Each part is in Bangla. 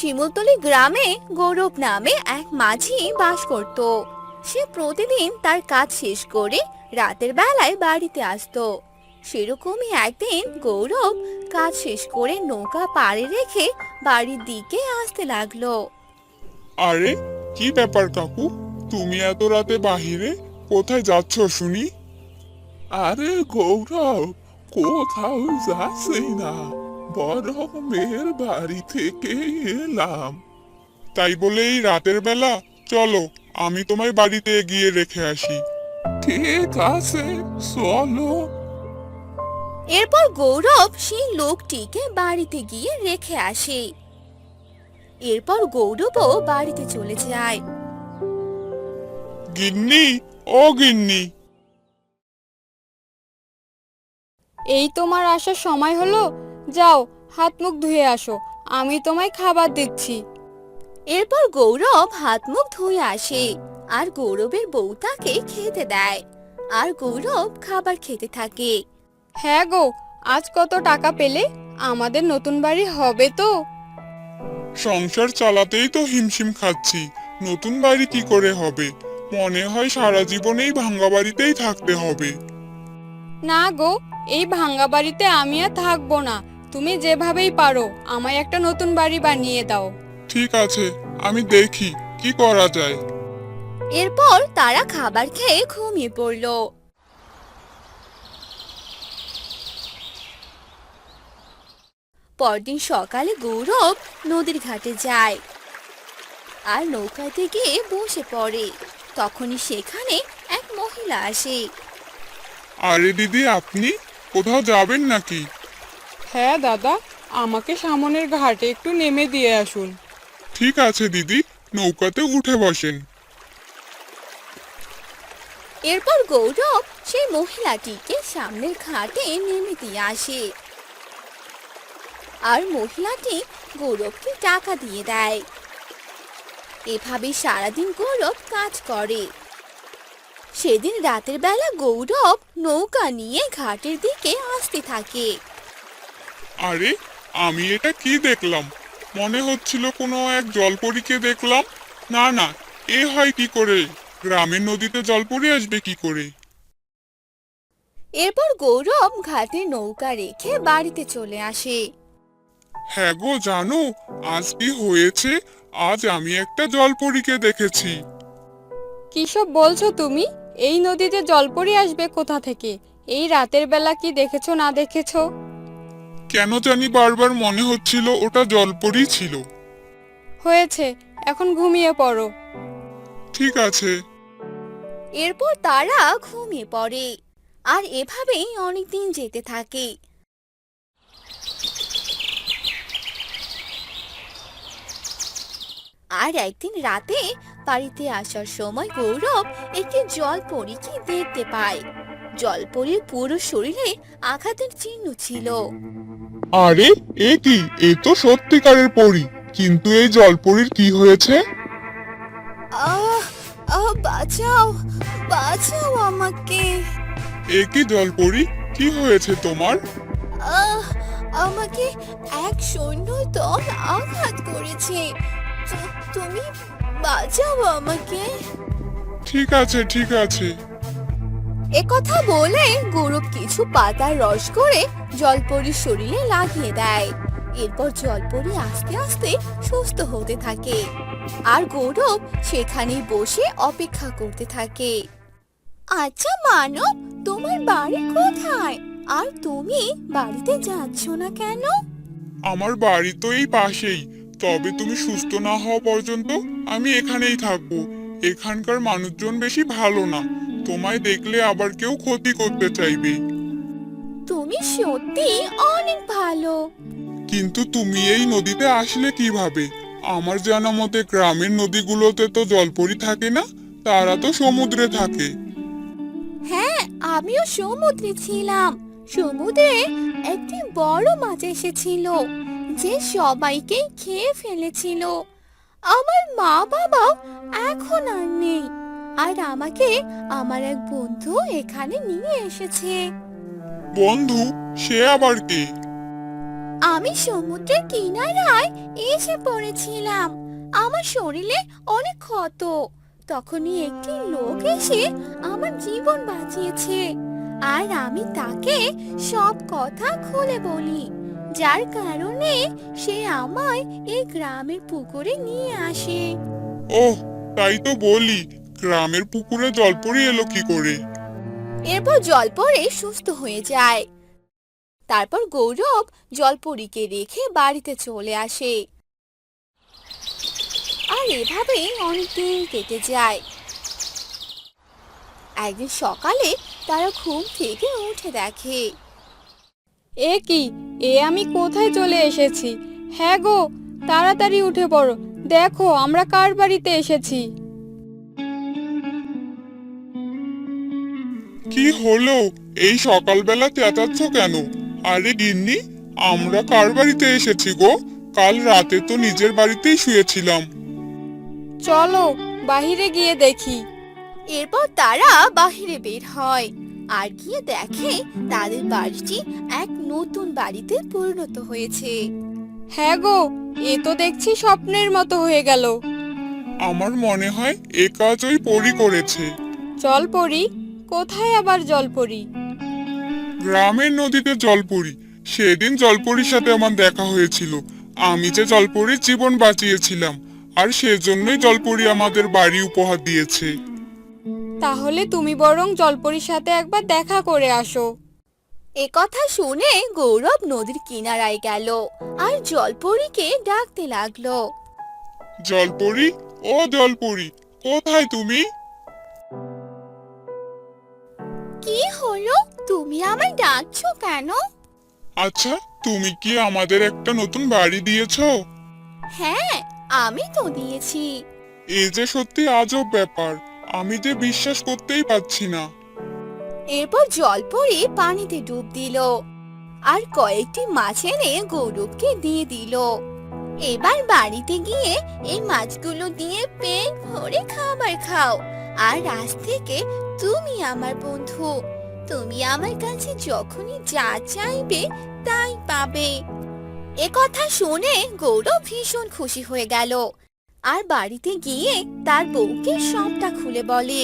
শিমুলতলি গ্রামে গৌরব নামে এক মাঝি বাস করত। সে প্রতিদিন তার কাজ শেষ করে রাতের বেলায় বাড়িতে আসতো। সেরকমই একদিন গৌরব কাজ শেষ করে নৌকা পাড়ে রেখে বাড়ির দিকে আসতে লাগল। আরে, কি ব্যাপার কাকু? তুমি এত রাতে বাহিরে? কোথায় যাচ্ছ শুনি? আরে গৌরব, কোথাও যাচ্ছি না। বরং মেয়ের বাড়ি থেকে এলাম। তাই বলে এই রাতের বেলা চলো আমি তোমায় বাড়িতে গিয়ে রেখে আসি। ঠিক আছে চলো। এরপর গৌরব সেই লোকটিকে বাড়িতে গিয়ে রেখে আসে। এরপর গৌরবও বাড়িতে চলে যায়। গিন্নি ও গিন্নি। এই তোমার আসার সময় হলো? যাও হাত মুখ ধুয়ে আসো আমি তোমায় খাবার দিচ্ছি। এরপর গৌরব হাত মুখ ধুয়ে আসে আর গৌরবের বউ তাকে খেতে দেয়। আর গৌরব খাবার খেতে থাকে। হ্যাঁ গো আজ কত টাকা পেলে? আমাদের নতুন বাড়ি হবে তো। সংসার চালাতেই তো হিমশিম খাচ্ছি। নতুন বাড়ি কি করে হবে? মনে হয় সারা জীবনেই ভাঙ্গা বাড়িতেই থাকতে হবে। না গো এই ভাঙ্গা বাড়িতে আমি আর থাকব না। তুমি যেভাবেই পারো আমায় একটা নতুন বাড়ি বানিয়ে দাও। ঠিক আছে আমি দেখি কি করা যায়। এরপর তারা খাবার খেয়ে ঘুমিয়ে পড়ল। পরদিন সকালে গৌরব নদীর ঘাটে যায় আর নৌকাতে গিয়ে বসে পড়ে। তখনই সেখানে এক মহিলা আসে। আরে দিদি আপনি কোথাও যাবেন নাকি? হ্যাঁ দাদা আমাকে সামনের ঘাটে একটু নেমে দিয়ে আসুন। ঠিক আছে দিদি। নৌকাতে উঠে বসেন। এরপর গৌরব সেই মহিলাটিকে সামনের ঘাটে নেমে দিয়ে আসে। আর মহিলাটি গৌরবকে টাকা দিয়ে দেয়। এভাবে সারাদিন গৌরব কাজ করে। সেদিন রাতের বেলা গৌরব নৌকা নিয়ে ঘাটের দিকে আসতে থাকে। আরে আমি এটা কি দেখলাম? মনে হচ্ছিল কোনো এক জলপরীকে দেখলাম। না না এ হয় কি করে? গ্রামের নদীতে জলপরি আসবে কি করে? এরপর গৌরব ঘাটে নৌকা রেখে বাড়িতে চলে আসে। হ্যাঁ গো জানো আজ কি হয়েছে? আজ আমি একটা জলপরীকে দেখেছি। কিসব বলছো তুমি? এই নদীতে জলপরি আসবে কোথা থেকে? এই রাতের বেলা কি দেখেছ না দেখেছ? কেন জানি বারবার মনে হচ্ছিল ওটা জলপরি ছিল। হয়েছে এখন ঘুমিয়ে পড়ো। ঠিক আছে। এরপর তারা ঘুমিয়ে পড়ে আর এভাবেই অনেকদিন যেতে থাকে। আর একদিন রাতে বাড়িতে আসার সময় গৌরব একটি জল জলপরীকে দেখতে পায়। জলপরীর পুরো শরীরে আঘাতের চিহ্ন ছিল। আরে এ কি? এ তো সত্যিকারের পরী। কিন্তু এই জলপরীর কি হয়েছে? আহ আহ বাঁচাও বাঁচাও আমাকে। এ কি জলপরী কি হয়েছে তোমার? আহ আমাকে এক সৈন্য দল আঘাত করেছে। তু- তুমি বাঁচাও আমাকে। ঠিক আছে ঠিক আছে। একথা বলে গৌরব কিছু পাতার রস করে জলপরির শরীরে লাগিয়ে দেয়। এরপর জলপরি আস্তে আস্তে সুস্থ হতে থাকে। আর গৌরব সেখানে বসে অপেক্ষা করতে থাকে। আচ্ছা মানব, তোমার বাড়ি কোথায়? আর তুমি বাড়িতে যাচ্ছ না কেন? আমার বাড়ি তো এই পাশেই। তবে তুমি সুস্থ না হওয়া পর্যন্ত আমি এখানেই থাকব। এখানকার মানুষজন বেশি ভালো না। তোমায় দেখলে আবার কেউ ক্ষতি করতে চাইবে। তুমি সত্যি অনেক ভালো। কিন্তু তুমি এই নদীতে আসলে কীভাবে? আমার জানা মতে গ্রামের নদীগুলোতে তো জলপরি থাকে না তারা তো সমুদ্রে থাকে। হ্যাঁ আমিও সমুদ্রে ছিলাম। সমুদ্রে একটি বড় মাছ এসেছিল যে সবাইকে খেয়ে ফেলেছিল। আমার মা বাবা এখন আর নেই। আর আমাকে আমার এক বন্ধু এখানে নিয়ে এসেছে। বন্ধু সে আবার কে? আমি সমুদ্রের কিনারায় এসে পড়েছিলাম। আমার শরীরে অনেক ক্ষত। তখনই একটি লোক এসে আমার জীবন বাঁচিয়েছে। আর আমি তাকে সব কথা খুলে বলি যার কারণে সে আমায় এই গ্রামের পুকুরে নিয়ে আসে। ওহ তাই তো বলি। গ্রামের পুকুরে জলপরি এলো কি করে? এরপর জলপরি সুস্থ হয়ে যায়। তারপর গৌরব জলপরীকে রেখে বাড়িতে চলে আসে। আর এভাবেই অনেকদিন কেটে যায়। একদিন সকালে তারা ঘুম থেকে উঠে দেখে। এ কি? এ আমি কোথায় চলে এসেছি? হ্যাঁ গো তাড়াতাড়ি উঠে পড়ো। দেখো আমরা কার বাড়িতে এসেছি? কি হলো? এই সকালবেলা চেঁচাচ্ছ কেন? আরে গিন্নি আমরা কার বাড়িতে এসেছি গো? কাল রাতে তো নিজের বাড়িতেই শুয়েছিলাম। চলো বাহিরে গিয়ে দেখি। এরপর তারা বাহিরে বের হয় আর গিয়ে দেখে তাদের বাড়িটি এক নতুন বাড়িতে পরিণত হয়েছে। হ্যাঁ গো এ তো দেখছি স্বপ্নের মতো হয়ে গেল। আমার মনে হয় এ কাজ ওই পরি করেছে। চল পড়ি কোথায় আবার জল পড়ি গ্রামের নদীতে জলপরি। সেদিন জলপরির সাথে আমার দেখা হয়েছিল। আমি যে জলপরির জীবন বাঁচিয়েছিলাম আর সেজন্যই জলপরি আমাদের বাড়ি উপহার দিয়েছে। তাহলে তুমি বরং জলপরির সাথে একবার দেখা করে আসো। এ কথা শুনে গৌরব নদীর কিনারায় গেল আর জলপরীকে ডাকতে লাগল। জলপরি? ও জলপরি কোথায় তুমি? কি হলো? তুমি আমায় ডাকছো কেন? আচ্ছা তুমি কি আমাদের একটা নতুন বাড়ি দিয়েছ? হ্যাঁ আমি তো দিয়েছি। এ যে সত্যি আজব ব্যাপার আমি যে বিশ্বাস করতেই পারছি না। এরপর জলপরি পানিতে ডুব দিল আর কয়েকটি মাছ এনে গৌরবকে দিয়ে দিল। এবার বাড়িতে গিয়ে এই মাছগুলো দিয়ে পেট ভরে খাবার খাও। আর আজ থেকে তুমি আমার বন্ধু। তুমি আমার কাছে যখনই যা চাইবে তাই পাবে। এ কথা শুনে গৌরব ভীষণ খুশি হয়ে গেল। আর বাড়িতে গিয়ে তার বউকে সবটা খুলে বলে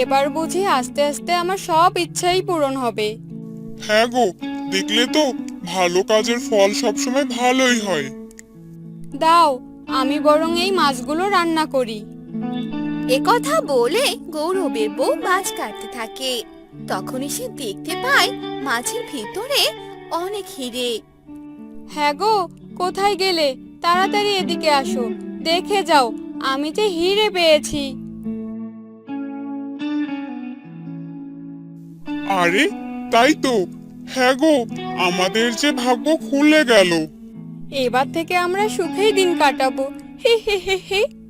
এবার বুঝি আস্তে আস্তে আমার সব ইচ্ছাই পূরণ হবে। হ্যাঁ গো দেখলে তো ভালো কাজের ফল সবসময় ভালোই হয়। দাও আমি বরং এই মাছগুলো রান্না করি। একথা বলে গৌরবের বউ মাছ কাটতে থাকে। তখনই সে দেখতে পায় মাছের ভিতরে অনেক হিরে। হ্যাঁ গো কোথায় গেলে? তাড়াতাড়ি এদিকে আসো। দেখে যাও আমি যে হিরে পেয়েছি। আরে তাই তো। হ্যাঁ গো আমাদের যে ভাগ্য খুলে গেল। এবার থেকে আমরা সুখেই দিন কাটাবো। হি হি হি হি।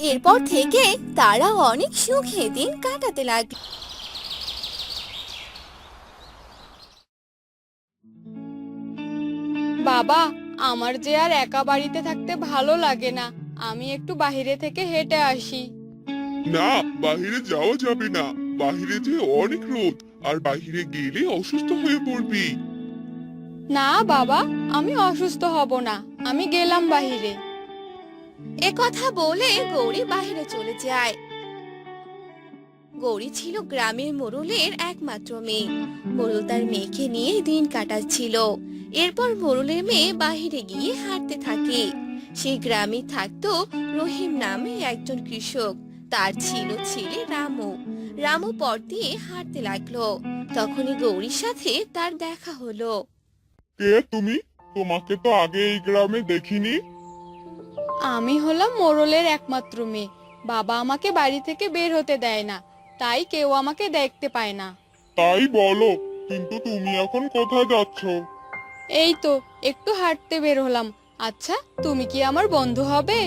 এরপর থেকে তারা অনেক সুখে দিন কাটাতে লাগল। বাবা আমার যে আর একা বাড়িতে থাকতে ভালো লাগে না। আমি একটু বাইরে থেকে হেঁটে আসি। না বাহিরে যাওয়া যাবে না। বাহিরে যে অনেক রোদ আর বাহিরে গেলে অসুস্থ হয়ে পড়বি। না বাবা আমি অসুস্থ হব না। আমি গেলাম বাহিরে। একথা বলে গৌরী বাইরে চলে যায়। গৌরী ছিল গ্রামের মোড়লের একমাত্র মেয়ে। মোড়ল তার মেয়েকে নিয়ে দিন কাটাচ্ছিল। এরপর মোড়লের মেয়ে বাহিরে গিয়ে হাঁটতে থাকে। সেই গ্রামে থাকতো রহিম নামে একজন কৃষক। তার ছিল ছেলে রামু। রামু পর দিয়ে হাঁটতে লাগল। তখনই গৌরীর সাথে তার দেখা হলো। কে তুমি? তোমাকে তো আগে এই গ্রামে দেখিনি। আমি হলাম মোরলের একমাত্র মেয়ে। বাবা আমাকে বাড়ি থেকে বের হতে দেয় না। তাই কেউ আমাকে দেখতে পায় না। তাই বলো কিন্তু তুমি এখন কোথায় যাচ্ছ? এই তো একটু হাঁটতে বের হলাম। আচ্ছা তুমি কি আমার বন্ধু হবে?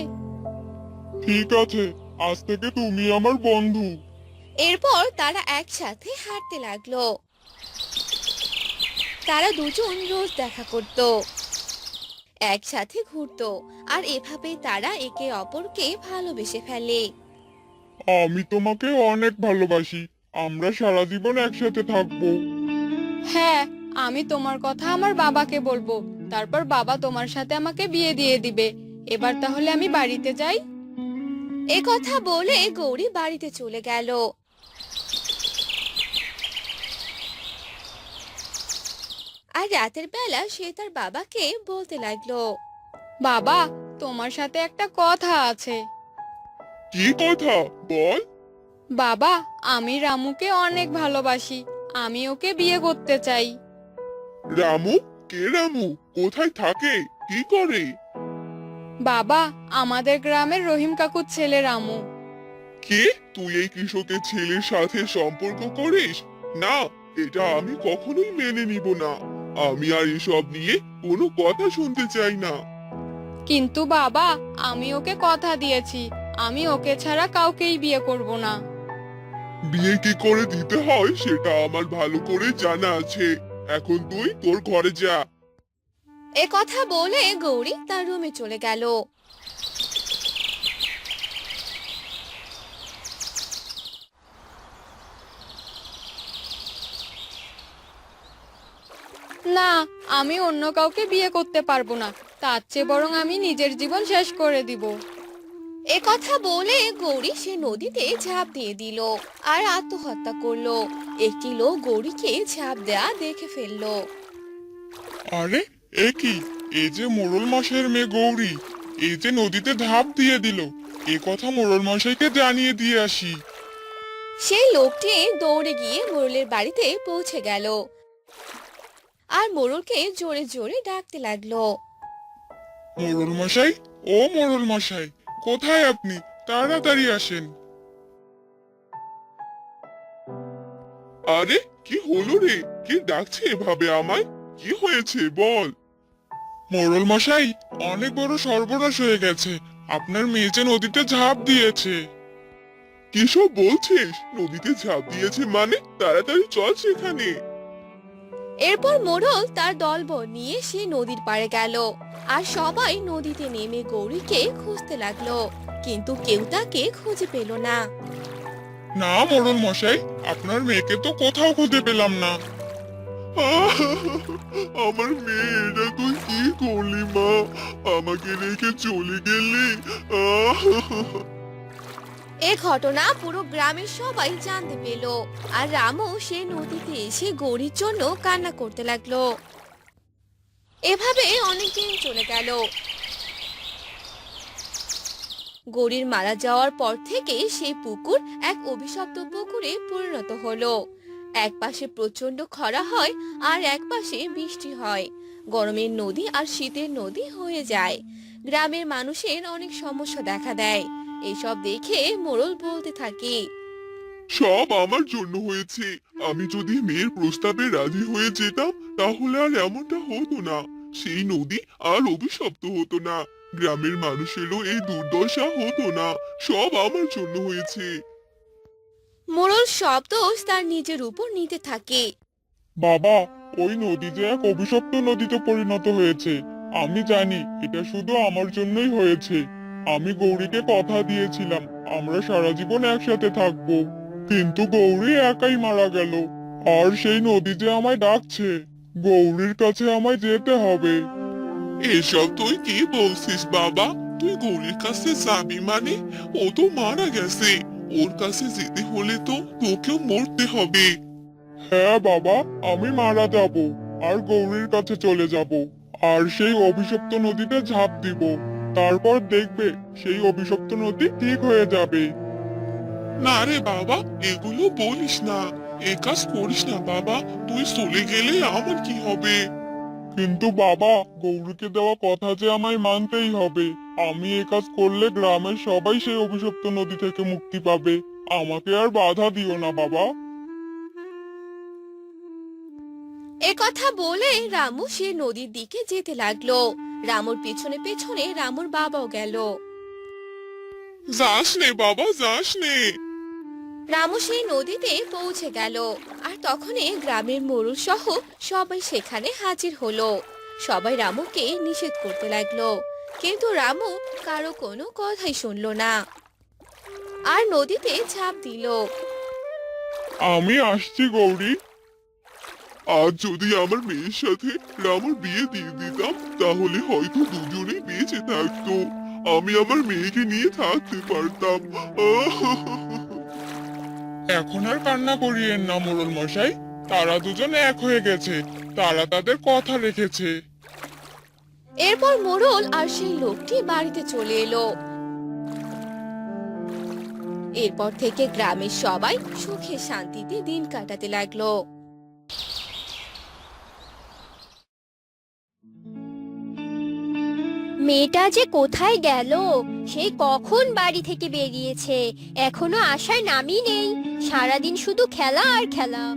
ঠিক আছে আজ থেকে তুমি আমার বন্ধু। এরপর তারা একসাথে হাঁটতে লাগল। তারা দুজন রোজ দেখা করত। একসাথে ঘুরতো আর এভাবে তারা একে অপরকে ভালোবেসে ফেলে। আমি তোমাকে অনেক ভালোবাসি আমরা সারা জীবন একসাথে থাকব। হ্যাঁ আমি তোমার কথা আমার বাবাকে বলব তারপর বাবা তোমার সাথে আমাকে বিয়ে দিয়ে দিবে। এবার তাহলে আমি বাড়িতে যাই? এ কথা বলে গৌরী বাড়িতে চলে গেল। আর রাতের বেলা সে তার বাবাকে বলতে লাগল বাবা তোমার সাথে একটা কথা আছে। কি কথা? বল। বাবা আমি রামুকে অনেক ভালোবাসি। আমি ওকে বিয়ে করতে চাই। রামু? কে রামু? কোথায় থাকে? কি করে? বাবা আমাদের গ্রামের রহিম কাকুর ছেলে রামু। কে? তুই এই কৃষকের ছেলের সাথে সম্পর্ক করিস? না এটা আমি কখনোই মেনে নিব না। আমি আর এসব নিয়ে কোনো কথা শুনতে চাই না। কিন্তু বাবা আমি ওকে কথা দিয়েছি। আমি ওকে ছাড়া কাউকেই বিয়ে করব না। বিয়ে কি করে দিতে হয় সেটা আমার ভালো করে জানা আছে। এখন তুই তোর ঘরে যা। এ কথা বলে গৌরী তার রুমে চলে গেল। না আমি অন্য কাউকে বিয়ে করতে পারব না। তার চেয়ে বরং আমি নিজের জীবন শেষ করে দিব। এ কথা বলে গৌরী সে নদীতে ঝাঁপ দিয়ে দিল আর আত্মহত্যা করল। একটি লোক গৌরীকে ঝাঁপ দেয়া দেখে ফেলল। আরে এ কি? এই যে মোড়ল মশাইয়ের মেয়ে গৌরী এই যে নদীতে ধাপ দিয়ে দিল এ কথা মোড়ল মশাইকে জানিয়ে দিয়ে আসি। সেই লোকটি দৌড়ে গিয়ে মোরলের বাড়িতে পৌঁছে গেল। আর মোরলকে জোরে জোরে ডাকতে লাগল। মোড়ল মশাই? ও মোড়ল মশাই, কোথায় আপনি? তাড়াতাড়ি আসেন। আরে, কি হলো রে? কি ডাকছে এভাবে আমায়? কি হয়েছে, বল। মোড়ল মশাই, অনেক বড় সর্বনাশ হয়ে গেছে। আপনার মেয়ে যে নদীতে ঝাঁপ দিয়েছে। কিসব বলছিস? নদীতে ঝাঁপ দিয়েছে মানে? তাড়াতাড়ি চল সেখানে। এরপর মোড়ল তার দলবল নিয়ে সে নদীর পাড়ে গেল। আর সবাই নদীতে নেমে গৌরীকে খুঁজতে লাগল কিন্তু কেউ তাকে খুঁজে পেল না। না মোড়ল মশাই আপনার মেয়েকে তো কোথাও খুঁজে পেলাম না। আমার মেয়ে এটা তুই কি করলি মা? আমাকে রেখে চলে গেলি? এ ঘটনা পুরো গ্রামের সবাই জানতে পেল আর রামু সে নদীতে এসে গৌরীর জন্য কান্না করতে লাগল। এভাবে অনেকদিন চলে গেল। গৌরীর মারা যাওয়ার পর থেকে সেই পুকুর এক অভিশপ্ত পুকুরে পরিণত হলো। এক পাশে প্রচণ্ড খরা হয় আর এক পাশে বৃষ্টি হয়। গরমের নদী আর শীতের নদী হয়ে যায়। গ্রামের মানুষের অনেক সমস্যা দেখা দেয়। এসব দেখে মোড়ল বলতে থাকে সব আমার জন্য হয়েছে। আমি যদি মেয়ের প্রস্তাবে রাজি হয়ে যেতাম তাহলে আর এমনটা হতো না। সেই নদী আর অভিশপ্ত হতো না। গ্রামের মানুষেরও এই দুর্দশা হতো না। সব আমার জন্য হয়েছে। মোড়ল সব দোষ তার নিজের উপর নিতে থাকে। বাবা ওই নদী যে এক অভিশপ্ত নদীতে পরিণত হয়েছে। আমি জানি এটা শুধু আমার জন্যই হয়েছে। আমি গৌরীকে কথা দিয়েছিলাম আমরা সারা জীবন একসাথে থাকব। কিন্তু গৌরী একাই মারা গেল আর সেই নদী যে আমায় ডাকছে গৌরীর কাছে আমায় যেতে হবে। এসব তুই কি বলছিস বাবা? তুই গৌরীর কাছে যাবি মানে? ও তো মারা গেছে। ওর কাছে যেতে হলে তো তোকেও মরতে হবে। হ্যাঁ বাবা আমি মারা যাব আর গৌরীর কাছে চলে যাব আর সেই অভিশপ্ত নদীতে ঝাঁপ দিব। তারপর দেখবে সেই অভিশপ্ত নদী ঠিক হয়ে যাবে। না রে বাবা এগুলো বলিস না। এ কাজ করিস না বাবা তুই চলে গেলে আমার কি হবে? কিন্তু বাবা গৌরীকে দেওয়া কথা যে আমায় মানতেই হবে। আমি এ কাজ করলে গ্রামের সবাই সেই অভিশপ্ত নদী থেকে মুক্তি পাবে। আমাকে আর বাধা দিও না বাবা। এ কথা বলে রামু সে নদীর দিকে যেতে লাগল। রামুর পেছনে পেছনে রামুর বাবাও গেল। যাস নে বাবা যাস নে। রামু সেই নদীতে পৌঁছে গেল আর তখনই গ্রামের মোড়ল সহ সবাই সেখানে হাজির হলো। সবাই রামুকে নিষেধ করতে লাগল কিন্তু রামু কারও কোনো কথাই শুনলো না। আর নদীতে ঝাঁপ দিল। আমি আসছি গৌরী। আজ যদি আমার মেয়ের সাথে রামার বিয়ে দিয়ে দিতাম তাহলে হয়তো দুজনেই বেঁচে থাকতো। আমি আমার মেয়েকে নিয়ে থাকতে পারতাম। এখন আর কান্না করিয়েন না মোড়ল মশাই। তারা দুজন এক হয়ে গেছে। তারা তাদের কথা রেখেছে। এরপর মোড়ল আর সেই লোকটি বাড়িতে চলে এলো। এরপর থেকে গ্রামের সবাই সুখে শান্তিতে দিন কাটাতে লাগল। মেয়েটা যে কোথায় গেল? সে কখন বাড়ি থেকে বেরিয়েছে? এখনও আসার নামই নেই। সারাদিন শুধু খেলা আর খেলা।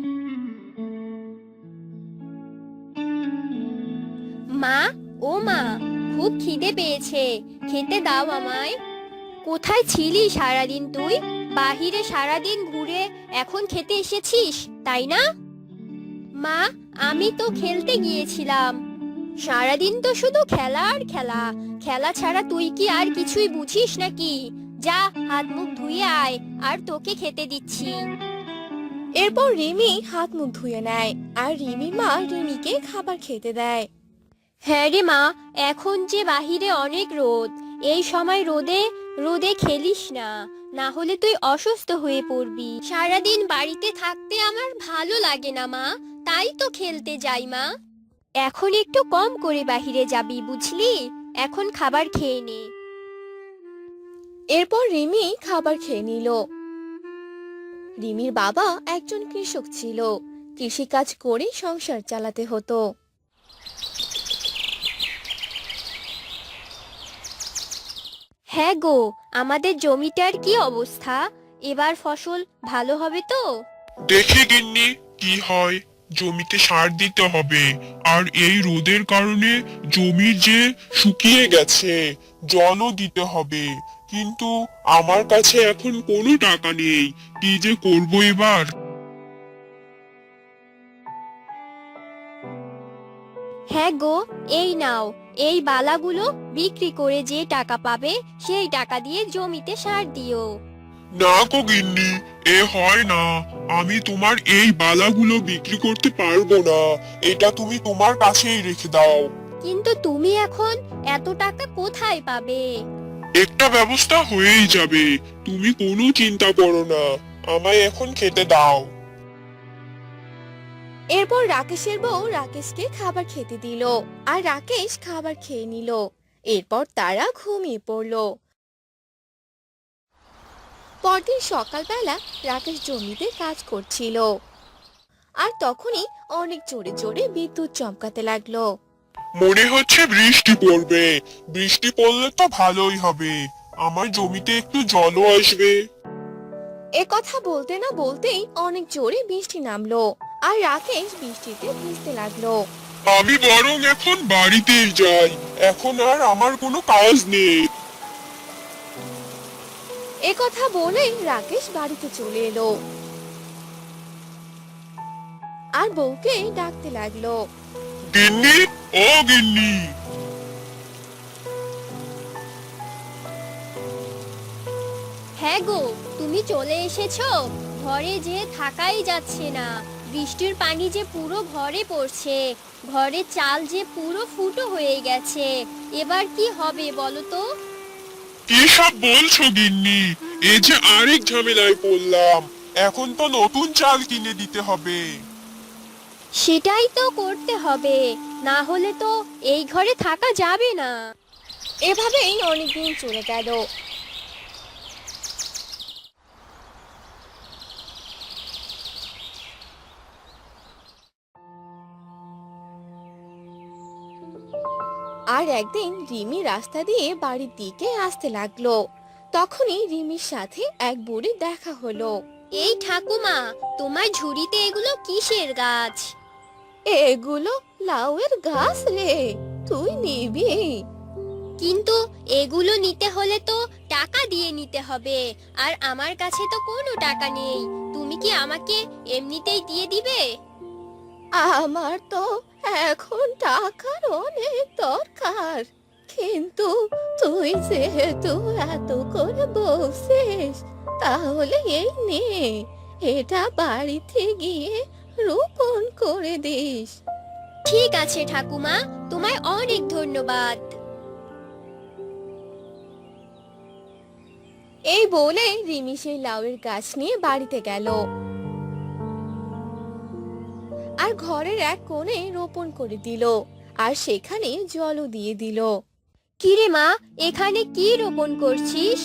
মা, ও মা, খুব খিদে পেয়েছে। খেতে দাও আমায়। কোথায় ছিলি সারাদিন তুই? বাহিরে সারাদিন ঘুরে এখন খেতে এসেছিস, তাই না? মা, আমি তো খেলতে গিয়েছিলাম। সারাদিন তো শুধু খেলা আর খেলা। খেলা ছাড়া তুই কি আর কিছুই বুঝিস নাকি? যা হাত মুখ ধুয়ে আয় আর তোকে খেতে দিচ্ছি। এরপর রিমি হাত মুখ ধুয়ে নেয় আর রিমি মা রিমিকে খাবার খেতে দেয়। হ্যাঁ রে মা এখন যে বাহিরে অনেক রোদ এই সময় রোদে রোদে খেলিস না। না হলে তুই অসুস্থ হয়ে পড়বি। সারাদিন বাড়িতে থাকতে আমার ভালো লাগে না মা তাই তো খেলতে যাই মা। এখন একটু কম করে বাহিরে যাবি, বুঝলি? এখন খাবার খেয়ে নে। এরপর রিমি খাবার খেয়ে নিল। রিমির বাবা একজন কৃষক ছিল। কৃষিকাজ করে সংসার চালাতে হতো। হ্যাঁ গো, আমাদের জমিটার কি অবস্থা? এবার ফসল ভালো হবে তো? দেখে গিন্নি, কি হয়। জমিতে সার দিতে হবে। আর এই রোদের কারণে জমি যে শুকিয়ে গেছে জলও দিতে হবে। কিন্তু আমার কাছে এখন কোনো টাকা নেই। কি যে করব এবার? হ্যাঁ গো এই নাও। এই বালাগুলো বিক্রি করে যে টাকা পাবে সেই টাকা দিয়ে জমিতে সার দিও। না গো গিন্নি এ হয় না। আমি তোমার এই বালাগুলো বিক্রি করতে পারব না। এটা তুমি তোমার কাছেই রেখে দাও। কিন্তু তুমি এখন এত টাকা কোথায় পাবে? একটা ব্যবস্থা হয়েই যাবে। তুমি কোনো চিন্তা করো না। আমায় এখন খেতে দাও। এরপর রাকেশের বউ রাকেশকে খাবার খেতে দিল আর রাকেশ খাবার খেয়ে নিল। এরপর তারা ঘুমিয়ে পড়ল। পরদিন সকালবেলা রাকেশ জমিতে কাজ করছিল। আর তখনই অনেক জোরে জোরে বিদ্যুৎ চমকাতে লাগল। মনে হচ্ছে বৃষ্টি পড়বে। বৃষ্টি পড়লে তো ভালোই হবে। আমার জমিতে একটু জলও আসবে। এ কথা বলতে না বলতেই অনেক জোরে বৃষ্টি নামলো আর রাকেশ বৃষ্টিতে ভিজতে লাগল। আমি বরং এখন বাড়িতেই যাই। এখন আর আমার কোনো কাজ নেই। এ কথা বলে রাকেশ বাড়িতে চলে এলো। আর বউকে ডাকতে লাগল। গিন্নি ও গিন্নি। হ্যাঁ গো তুমি চলে এসেছ? ঘরে যে থাকাই যাচ্ছে না। বৃষ্টির পানি যে পুরো ঘরে পড়ছে। ঘরে চাল যে পুরো ফুটো হয়ে গেছে। এবার কি হবে বলো তো? কি সব বলছো গিন্নি? এ যে আরেক ঝামেলায় পড়লাম। এখন তো নতুন চাল কিনে দিতে হবে। সেটাই তো করতে হবে। না হলে তো এই ঘরে থাকা যাবে না। এভাবেই অনেকদিন চলে গেল। আর একদিন রিমি রাস্তা দিয়ে বাড়ির দিকে আসতে লাগল। তখনই রিমির সাথে এক বুড়ি দেখা হলো। এই ঠাকুমা তোমার ঝুড়িতে এগুলো কিসের গাছ? এগুলো লাউয়ের গাছ রে তুই নিবি। কিন্তু এগুলো নিতে হলে তো টাকা দিয়ে নিতে হবে আর আমার কাছে তো কোনো টাকা নেই। তুমি কি আমাকে এমনিতেই দিয়ে দিবে? আমার তো এখন টাকার অনেক দরকার। কিন্তু তুই যেহেতু এত করে বলছিস তাহলে এই নে এটা বাড়িতে গিয়ে রোপণ করে দিস। ঠিক আছে ঠাকুমা তোমায় অনেক ধন্যবাদ। এই বলে রিমি সেই লাউয়ের গাছ নিয়ে বাড়িতে গেল। আর ঘরের এক কোণে রোপণ করে দিল, আর সেখানে জলও দিয়ে দিল। কিরে মা, এখানে কি রোপণ করছিস?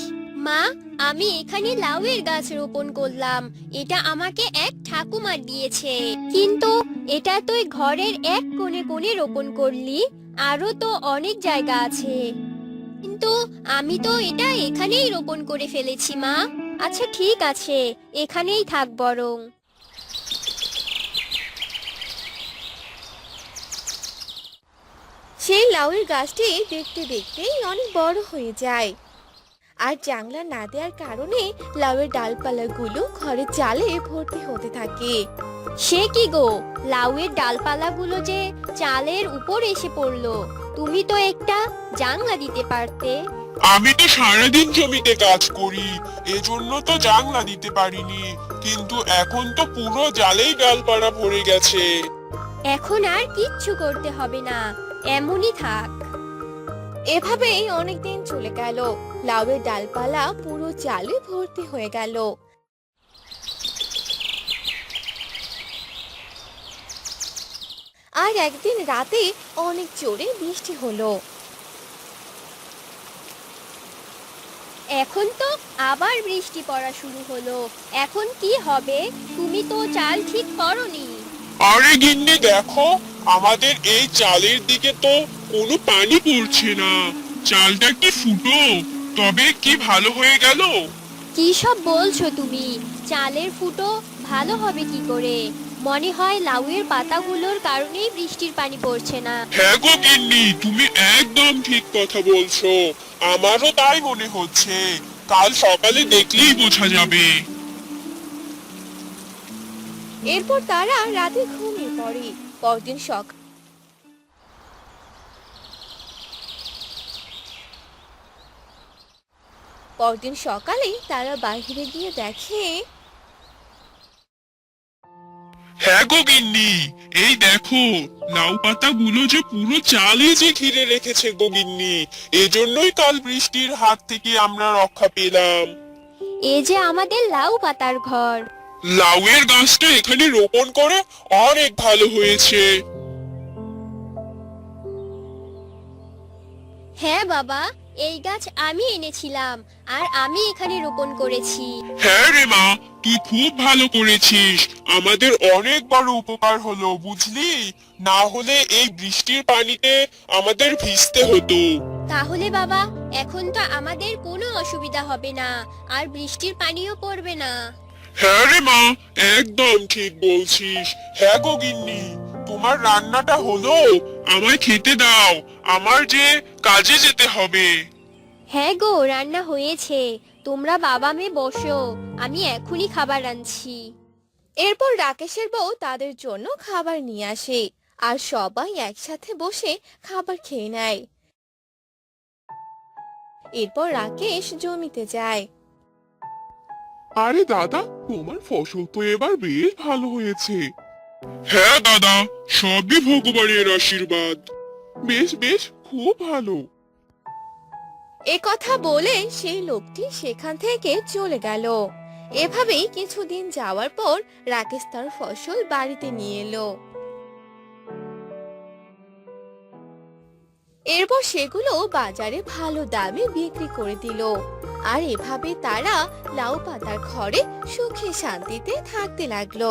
মা, আমি এখানে লাউয়ের গাছ রোপণ করলাম, এটা আমাকে এক ঠাকুমার দিয়েছে। কিন্তু এটা তুই ঘরের এক কোণে কোণে রোপণ করলি আরও তো অনেক জায়গা আছে। কিন্তু আমি তো এটা এখানেই রোপণ করে ফেলেছি মা। আচ্ছা ঠিক আছে, এখানেই থাক বরং। সেই লাউয়ের গাছটি দেখতে দেখতেই অনেক বড় হয়ে যায়। আর জাংলা না দেওয়ার কারণে লাউয়ের ডালপালাগুলো ঘরে চালে ভর্তি হতে থাকে। সে কি গো? লাউয়ের ডালপালাগুলো যে চালের উপর এসে পড়ল। তুমি তো একটা জাংলা দিতে পারতে। আমি তো সারাদিন জমিতে কাজ করি। এজন্য তো জাংলা দিতে পারিনি। কিন্তু এখন তো পুরো জালেই ডালপাড়া ভরে গেছে। এখন আর কিচ্ছু করতে হবে না। এমনই থাক। এভাবেই অনেকদিন চলে গেল। লাউয়ের ডালপালা পুরো চালে ভর্তি হয়ে গেল। আর একদিন রাতে অনেক জোরে বৃষ্টি হলো। এখন তো আবার বৃষ্টি পড়া শুরু হলো। এখন কি হবে? তুমি তো চাল ঠিক করনি। আরে গিন্নি দেখো আমাদের এই চালের দিকে তো কোনো পানি পড়ছে না। চালটা কি ফুটো? তবে কি ভালো হয়ে গেল? কি সব বলছো তুমি? চালের ফুটো ভালো হবে কি করে? মনে হয় লাউয়ের পাতাগুলোর কারণেই বৃষ্টির পানি পড়ছে না। হ্যাঁ গো গিন্নি তুমি একদম ঠিক কথা বলছো। আমারও তাই মনে হচ্ছে। কাল সকালে দেখলেই বোঝা যাবে। এরপর তারা রাতে ঘুমিয়ে পড়ে। পরদিন সকাল পরদিন সকালে তারা বাইরে গিয়ে দেখে হ্যাঁ গো গিন্নি এই দেখো লাউ পাতাগুলো যে পুরো চালে যে ঘিরে রেখেছে গো গিন্নি এজন্যই কাল বৃষ্টির হাত থেকে আমরা রক্ষা পেলাম। এ যে আমাদের লাউ পাতার ঘর। লাউয়ের গাছটা এখানে রোপণ করে অনেক ভালো হয়েছে। হ্যাঁ বাবা এই গাছ আমি এনেছিলাম আর আমি এখানে রোপণ করেছি। হ্যাঁ রে মা তুই খুব ভালো করেছিস। আমাদের অনেক বড় উপকার হলো বুঝলি? না হলে এই বৃষ্টির পানিতে আমাদের ভিজতে হতো। তাহলে বাবা এখন তো আমাদের কোনো অসুবিধা হবে না আর বৃষ্টির পানিও পড়বে না। হ্যাঁ রে মা, একদম ঠিক বলছিস। হ্যাঁ গো গিন্নি, তোমার রান্নাটা হলো, আমায় খেতে দাও, আমার যে কাজে যেতে হবে। হ্যাঁ গো, রান্না হয়েছে। তোমরা বাবা মেয়ে বসো, আমি এখনই খাবার আনছি। এরপর রাকেশের বউ তাদের জন্য খাবার নিয়ে আসে, আর সবাই একসাথে বসে খাবার খেয়ে নেয়। এরপর রাকেশ জমিতে যায়। আরে দাদা তোমার ফসল তো এবার বেশ ভালো হয়েছে। হ্যাঁ দাদা সবই ভগবানের আশীর্বাদ। বেশ বেশ খুব ভালো। এ কথা বলে সেই লোকটি সেখান থেকে চলে গেল। এভাবেই কিছুদিন যাওয়ার পর রাকেশ তার ফসল বাড়িতে নিয়ে এলো। এরপর সেগুলো বাজারে ভালো দামে বিক্রি করে দিল। আর এভাবে তারা লাউ পাতার ঘরে সুখে শান্তিতে থাকতে লাগল।